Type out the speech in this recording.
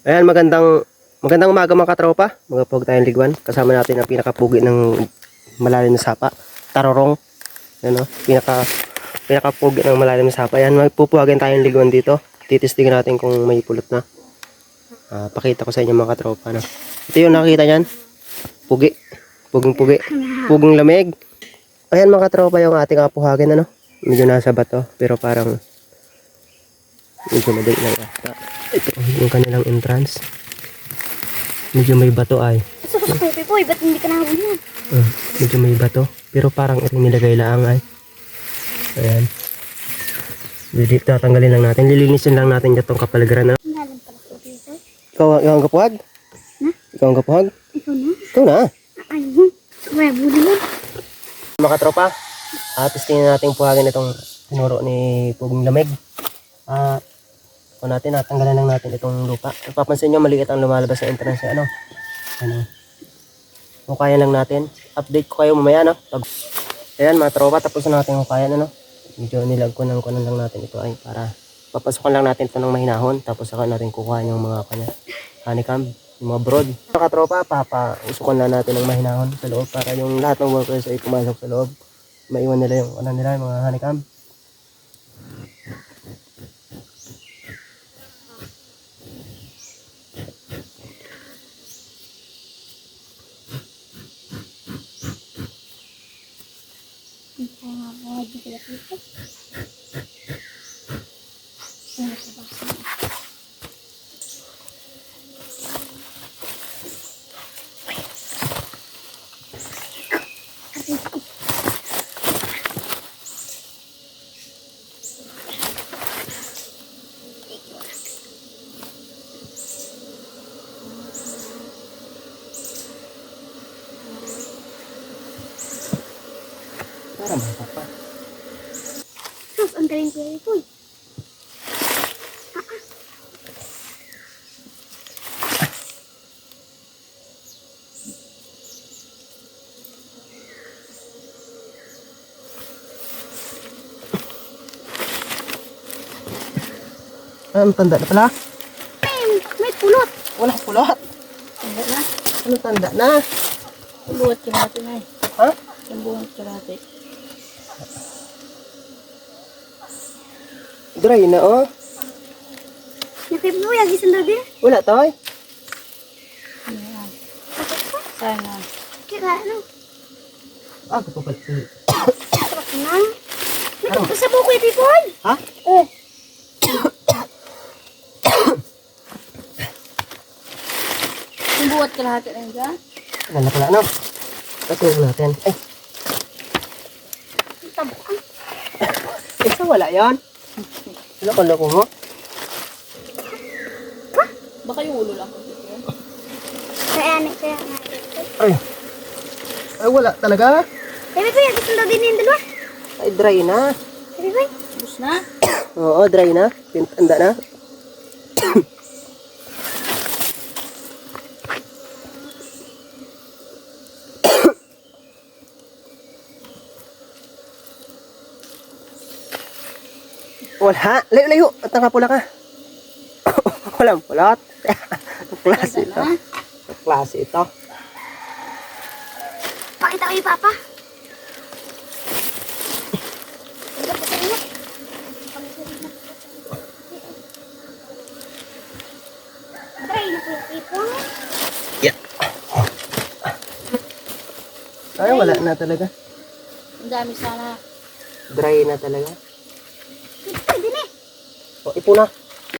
Ayan, magandang magandang umaga mga katropa. Magapog tayong ligwan. Kasama natin ang pinakapugi ng malalim na sapa. Tarorong. Yan o. Pinaka, pinakapugi ng malalim na sapa. Ayan, magpupuhagin tayong ligwan dito. Titistingin natin kung may pulot na. Ah, pakita ko sa inyo mga katropa. No? Ito yung nakikita niyan. Pugi. Puging pugi. Puging lamig. Ayan mga katropa yung ating apuhagin. Ano? Medyo nasa bato. Pero parang medyo madali lang yata. Ito yung kanilang entrance. Medyo may bato ay. Sa kopi po, eh. ba't hindi ka nahuli yan? Uh, medyo may bato. Pero parang ito nilagay lang ay. Ayan. Dili, tatanggalin lang natin. Lilinisin lang natin itong kapaligiran. Po. Ikaw, ikaw ang kapuhag? Na? Ikaw ang kapuhag? Ikaw na? Ikaw na. Ayun. Kaya buli mo. Mga tropa, uh, testingin natin puhagin itong tinuro ni Puging Lamig. Ah, uh, natin, natanggalan lang natin itong lupa. Napapansin nyo, maliit ang lumalabas sa entrance. Ano? Ano? Hukayan lang natin. Update ko kayo mamaya, no? Pag... Ayan, mga tropa, tapos na natin hukayan, ano? Medyo nilagkunan-kunan lang natin ito ay para papasukan lang natin ito ng mahinahon. Tapos saka natin kukuha yung mga kanya honeycomb, yung mga broad. Mga tropa, papausukan lang natin ng mahinahon sa loob para yung lahat ng workers ay pumasok sa loob. Maiwan nila yung ano nila, yung mga honeycomb. Hindi ko nga po, hindi ko nakita. Ano Para mga pa. Sus, ang galing ko ito eh. Ah, ang tanda na pala. May, may pulot. Wala pulot. Tanda na. Ano tanda na? Pulot ka natin ay. Ha? Yung buwan ka Dry na oh. Nakip mo, yung isang daw din. Wala toy. Sana. Kira, ano? Ah, pa si. Sarap na. May sa buko yung people. Ha? Eh. Yung buwat ka lahat na dyan. Wala na pala ano. Patuloy natin. Ay, Tabaan. isa wala yan. Loko-loko mo. Baka yung ulo lang. Kaya na, kaya na. Ay. Ay, wala talaga. Ko yung isang daw din yung dalawa. Ay, dry na. Sabi ko Bus na? Oo, dry na. Tanda na. Wala. Layo, layo. At nakapula ka. Walang pulot. Ang klase ito. Ang klase ito. Pakita yung papa. Yeah. Ay, wala na talaga. Ang dami sana. Dry na talaga. O, ipo na.